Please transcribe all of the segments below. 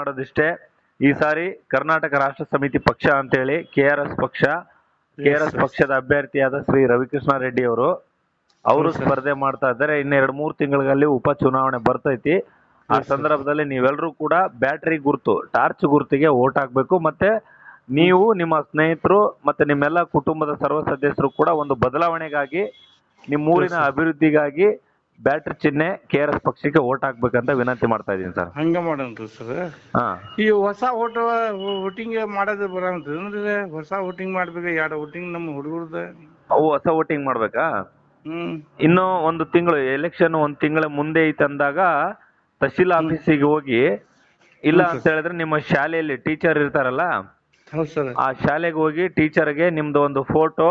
ಮಾಡೋದಿಷ್ಟೇ. ಈ ಸಾರಿ ಕರ್ನಾಟಕ ರಾಷ್ಟ್ರ ಸಮಿತಿ ಪಕ್ಷ ಅಂತೇಳಿ ಕೆ ಆರ್ ಎಸ್ ಪಕ್ಷ ಕೆ ಆರ್ ಎಸ್ ಪಕ್ಷದ ಅಭ್ಯರ್ಥಿಯಾದ ಶ್ರೀ ರವಿಕೃಷ್ಣ ರೆಡ್ಡಿ ಅವರು. ಅವರು ಸ್ಪರ್ಧೆ ಮಾಡ್ತಾ ಇದ್ದಾರೆ. ಇನ್ನು ಎರಡು ಮೂರು ತಿಂಗಳಲ್ಲಿ ಉಪ ಚುನಾವಣೆ ಬರ್ತೈತಿ. ಆ ಸಂದರ್ಭದಲ್ಲಿ ನೀವೆಲ್ಲರೂ ಕೂಡ ಬ್ಯಾಟರಿ ಗುರುತು ಟಾರ್ಚ್ ಗುರುತಿಗೆ ಓಟ್ ಹಾಕ್ಬೇಕು. ಮತ್ತೆ ನೀವು ನಿಮ್ಮ ಸ್ನೇಹಿತರು ಮತ್ತೆ ನಿಮ್ಮೆಲ್ಲ ಕುಟುಂಬದ ಸರ್ವ ಸದಸ್ಯರು ಕೂಡ ಒಂದು ಬದಲಾವಣೆಗಾಗಿ ನಿಮ್ಮೂರಿನ ಅಭಿವೃದ್ಧಿಗಾಗಿ ಬ್ಯಾಟ್ರಿ ಚಿಹ್ನೆ ಕೆ ಆರ್ ಎಸ್ ಪಕ್ಷಕ್ಕೆ ಓಟ್ ಹಾಕ್ಬೇಕಂತ ವಿನಂತಿ ಮಾಡ್ತಾ ಇದೀನಿ ಸರ್. ಹಂಗ ಮಾಡನ್ರಿ ಸರ್? ಹಾ. ಈ ಹೊಸ ಓಟ ವೋಟಿಂಗ್ ಮಾಡೋದು ಬರಂತ್ರಿ ಹೊಸ ವೋಟಿಂಗ್ ಮಾಡ್ಬೇಕು ಎರಡು ವೋಟಿಂಗ್ ನಮ್ಮ ಹುಡುಗರ್ದ? ಅವು ಹೊಸ ವೋಟಿಂಗ್ ಮಾಡ್ಬೇಕಾ? ಹ್ಮ್. ಇನ್ನು ಒಂದು ತಿಂಗಳು ಎಲೆಕ್ಷನ್ ಒಂದು ತಿಂಗಳ ಮುಂದೆ ಐತೆ ಅಂದಾಗ ತಹಶೀಲ್ ಆಫೀಸಿಗೆ ಹೋಗಿ ಇಲ್ಲ ಅಂತ ಹೇಳಿದ್ರೆ ನಿಮ್ಮ ಶಾಲೆಯಲ್ಲಿ ಟೀಚರ್ ಇರ್ತಾರಲ್ಲ ಹೌದು ಸರ್. ಆ ಶಾಲೆಗೆ ಹೋಗಿ ಟೀಚರ್ಗೆ ನಿಮ್ದು ಒಂದು ಫೋಟೋ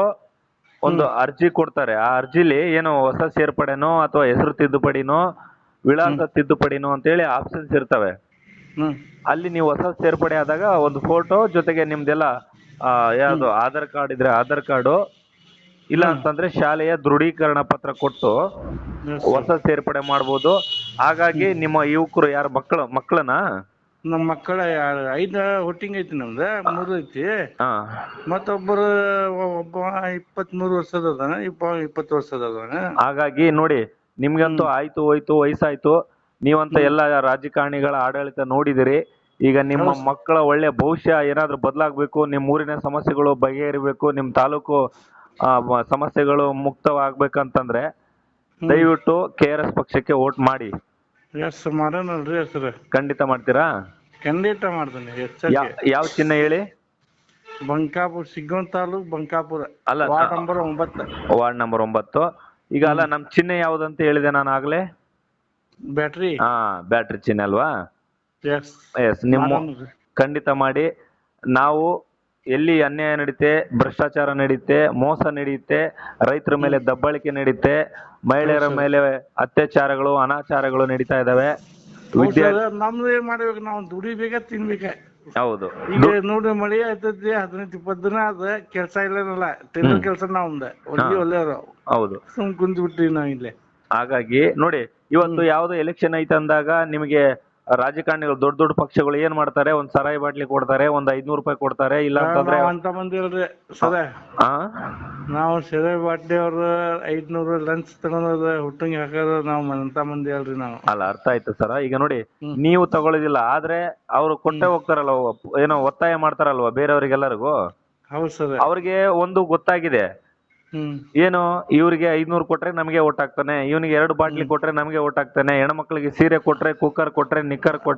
ಒಂದು ಅರ್ಜಿ ಕೊಡ್ತಾರೆ. ಆ ಅರ್ಜಿಲಿ ಏನು ಹೊಸ ಸೇರ್ಪಡೆನೋ ಅಥವಾ ಹೆಸರು ತಿದ್ದುಪಡಿನೋ ವಿಳಾಸ ತಿದ್ದುಪಡಿನೋ ಅಂತ ಹೇಳಿ ಆಪ್ಷನ್ಸ್ ಇರ್ತವೆ ಅಲ್ಲಿ ನೀವು ಹೊಸ ಸೇರ್ಪಡೆ ಆದಾಗ ಒಂದು ಫೋಟೋ ಜೊತೆಗೆ ನಿಮ್ದೆಲ್ಲ ಯಾವ್ದು ಆಧಾರ್ ಕಾರ್ಡ್ ಇದ್ರೆ ಆಧಾರ್ ಕಾರ್ಡು ಇಲ್ಲ ಅಂತಂದ್ರೆ ಶಾಲೆಯ ದೃಢೀಕರಣ ಪತ್ರ ಕೊಟ್ಟು ಹೊಸ ಸೇರ್ಪಡೆ ಮಾಡ್ಬೋದು. ಹಾಗಾಗಿ ನಿಮ್ಮ ಯುವಕರು ಯಾರ ಮಕ್ಕಳು ಮಕ್ಕಳನ್ನ ನಮ್ಮ ಮಕ್ಕಳ ಐದ ಹುಟ್ಟಿಂಗ್ ಐತಿ ನಮ್ದು ಮೂರು ಐತಿ. ಹಾ. ಮತ್ತೊಬ್ಬರು ಒಬ್ಬ ಇಪ್ಪತ್ಮೂರು ವರ್ಷದ ಅದಾನ ಇಪ್ಪ ಇಪ್ಪತ್ತು ವರ್ಷದ ಅದಾನ. ಹಾಗಾಗಿ ನೋಡಿ ನಿಮ್ಗಂತೂ ಆಯ್ತು ಹೋಯ್ತು ವಯಸ್ಸಾಯ್ತು. ನೀವಂತ ಎಲ್ಲ ರಾಜಕಾರಣಿಗಳ ಆಡಳಿತ ನೋಡಿದಿರಿ. ಈಗ ನಿಮ್ಮ ಮಕ್ಕಳ ಒಳ್ಳೆ ಭವಿಷ್ಯ ಏನಾದ್ರೂ ಬದಲಾಗಬೇಕು ನಿಮ್ಮ ಊರಿನ ಸಮಸ್ಯೆಗಳು ಬಗೆಹರಿಬೇಕು ನಿಮ್ಮ ತಾಲೂಕು ಆ, ಮ- ಸಮಸ್ಯೆಗಳು ಮುಕ್ತವಾಗ್ಬೇಕಂತಂದ್ರೆ ದಯವಿಟ್ಟು ಕೆ ಆರ್ ಎಸ್ ಪಕ್ಷಕ್ಕೆ ವೋಟ್ ಮಾಡಿ. ಎಸ್ ಮಾಡೋಣಲ್ರಿ ಸರ್ ಖಂಡಿತ ಮಾಡ್ತೀರಾ? ಖಂಡಿತ ಮಾಡ್ತೀನಿ. ಯಾ- ಹೆಚ್ಚಾಗಿ ಯಾವ ಚಿಹ್ನೆ ಹೇಳಿ? ಬಂಕಾಪುರ ಸಿಗ್ಗೋನ್ ತಾಲೂಕ್ ಬಂಕಾಪುರ. ಅಲ್ಲ ವಾರ್ಡ್ ನಂಬರ್ ಒಂಬತ್ತು. ವಾರ್ಡ್ ನಂಬರ್ ಒಂಬತ್ತು. ಈಗ ಅಲ್ಲ ನಮ್ ಚಿಹ್ನೆ ಯಾವ್ದಂತ ಹೇಳಿದೆ ನಾನು ಆಗ್ಲೇ? ಬ್ಯಾಟ್ರಿ ಹಾ ಬ್ಯಾಟ್ರಿ ಚಿಹ್ನೆ ಅಲ್ವಾ? ಎಸ್ ಎಸ್ ನಿಮ್ಮ ಖಂಡಿತ ಮಾಡಿ. ನಾವು ಎಲ್ಲಿ ಅನ್ಯಾಯ ನಡೆಯುತ್ತೆ ಭ್ರಷ್ಟಾಚಾರ ನಡೆಯುತ್ತೆ ಮೋಸ ನಡೆಯುತ್ತೆ ರೈತರ ಮೇಲೆ ದಬ್ಬಾಳಿಕೆ ನಡೆಯುತ್ತೆ ಮಹಿಳೆಯರ ಮೇಲೆ ಅತ್ಯಾಚಾರಗಳು ಅನಾಚಾರಗಳು ನಡೀತಾ ಇದಾವೆ. ನಮ್ದು ಏನ್ ಮಾಡ್ಬೇಕು ನಾವು ದುಡಿಬೇಕ ತಿನ್ಬೇಕ. ಹೌದು. ಈಗ ನೋಡಿ ಮಳಿ ಆಯ್ತೈತಿ ಹದಿನೈದು ಇಪ್ಪತ್ತು ದಿನ ಅದ ಕೆಲ್ಸ ಇಲ್ಲನಲ್ಲ ತಿನ್ನೋ ಕೆಲ್ಸ ನಾವಂದ ಒಳ್ಳೆ ಒಳ್ಳೆಯವ್ರು ಹೌದು. ಸುಮ್ ಕುಂತ್ ಬಿಟ್ರಿ ನಾವ್ ಇಲ್ಲೇ ಹಾಗಾಗಿ ನೋಡಿ ಇವತ್ತು ಯಾವ್ದೋ ಎಲೆಕ್ಷನ್ ಐತೆ ಅಂದಾಗ ನಿಮಗೆ ರಾಜಕಾರಣಿಗಳು ದೊಡ್ಡ ದೊಡ್ಡ ಪಕ್ಷಗಳು ಏನ್ ಮಾಡ್ತಾರೆ? ಒಂದ್ ಸರಾಯಿ ಬಾಟ್ಲಿ ಕೊಡ್ತಾರೆ ಒಂದ್ ಐದ್ನೂರ್ ರೂಪಾಯಿ ಕೊಡ್ತಾರೆ ಇಲ್ಲ ಅಂತಂದ್ರೆ ಅಂತ ಸದ ಆ? ನಾವು ಸರಾಯಿ ಬಾಟ್ಲಿ ಅವ್ರ ಐದ್ನೂರು ಲಂಚ್ ತಗೊಂಡ ಹುಟ್ಟಂಗಿ ಹಾಕೋದು ನಾವ್ ಅಂತ ಮಂದಿ ಅಲ್ರಿ ನಾವು. ಅಲ್ಲ ಅರ್ಥ ಆಯ್ತು ಸರ. ಈಗ ನೋಡಿ ನೀವು ತಗೊಳ್ಳೋದಿಲ್ಲ ಆದ್ರೆ ಅವ್ರು ಕೊಟ್ಟೆ ಹೋಗ್ತಾರಲ್ವ ಏನೋ ಒತ್ತಾಯ ಮಾಡ್ತಾರಲ್ವಾ ಬೇರೆಯವ್ರಿಗೆಲ್ಲರಿಗೂ? ಹೌದ್ ಸರ್. ಅವ್ರಿಗೆ ಒಂದು ಗೊತ್ತಾಗಿದೆ. ಏನು ಇವ್ರಿಗೆ ಐದ್ನೂರು ಕೊಟ್ರೆ ನಮಗೆ ಓಟ್ ಹಾಕ್ತಾನೆ ಇವನಿಗೆ ಎರಡು ಬಾಟ್ಲಿ ಕೊಟ್ರೆ ನಮಗೆ ಓಟ್ ಹಾಕ್ತಾನೆ ಹೆಣ್ಮಕ್ಳಿಗೆ ಸೀರೆ ಕೊಟ್ರೆ ಕುಕ್ಕರ್ ಕೊಟ್ರೆ ನಿಕ್ಕರ್ ಕೊಟ್ರೆ